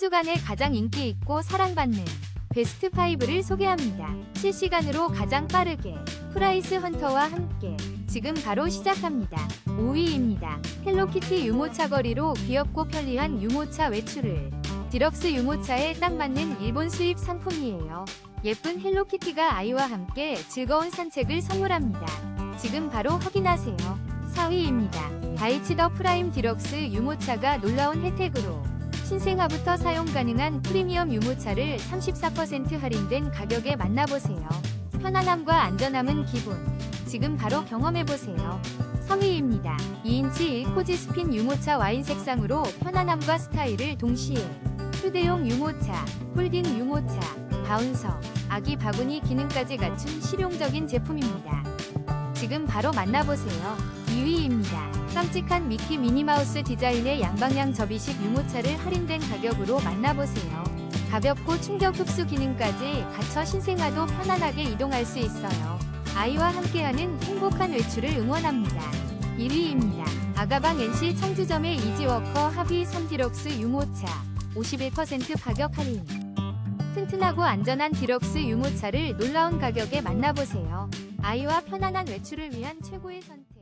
주간에 가장 인기 있고 사랑받는 베스트 5를 소개합니다. 실시간으로 가장 빠르게 프라이스 헌터와 함께 지금 바로 시작합니다. 5위입니다. 헬로키티 유모차 거리로 귀엽고 편리한 유모차 외출을 디럭스 유모차에 딱 맞는 일본 수입 상품이에요. 예쁜 헬로키티가 아이와 함께 즐거운 산책을 선물합니다. 지금 바로 확인하세요. 4위입니다. 바이치 더 프라임 디럭스 유모차가 놀라운 혜택으로 신생아부터 사용 가능한 프리미엄 유모차를 34% 할인된 가격에 만나보세요. 편안함과 안전함은 기본. 지금 바로 경험해보세요. 3위입니다. 2인치 1코지 스핀 유모차 와인 색상으로 편안함과 스타일을 동시에 휴대용 유모차, 홀딩 유모차, 바운서, 아기 바구니 기능까지 갖춘 실용적인 제품입니다. 지금 바로 만나보세요. 2위입니다. 깜찍한 미키 미니마우스 디자인의 양방향 접이식 유모차를 할인된 가격으로 만나보세요. 가볍고 충격 흡수 기능까지 갖춰 신생아도 편안하게 이동할 수 있어요. 아이와 함께하는 행복한 외출을 응원합니다. 1위입니다. 아가방 NC 청주점의 이지워커 합의 3디럭스 유모차 51% 가격 할인. 튼튼하고 안전한 디럭스 유모차를 놀라운 가격에 만나보세요. 아이와 편안한 외출을 위한 최고의 선택.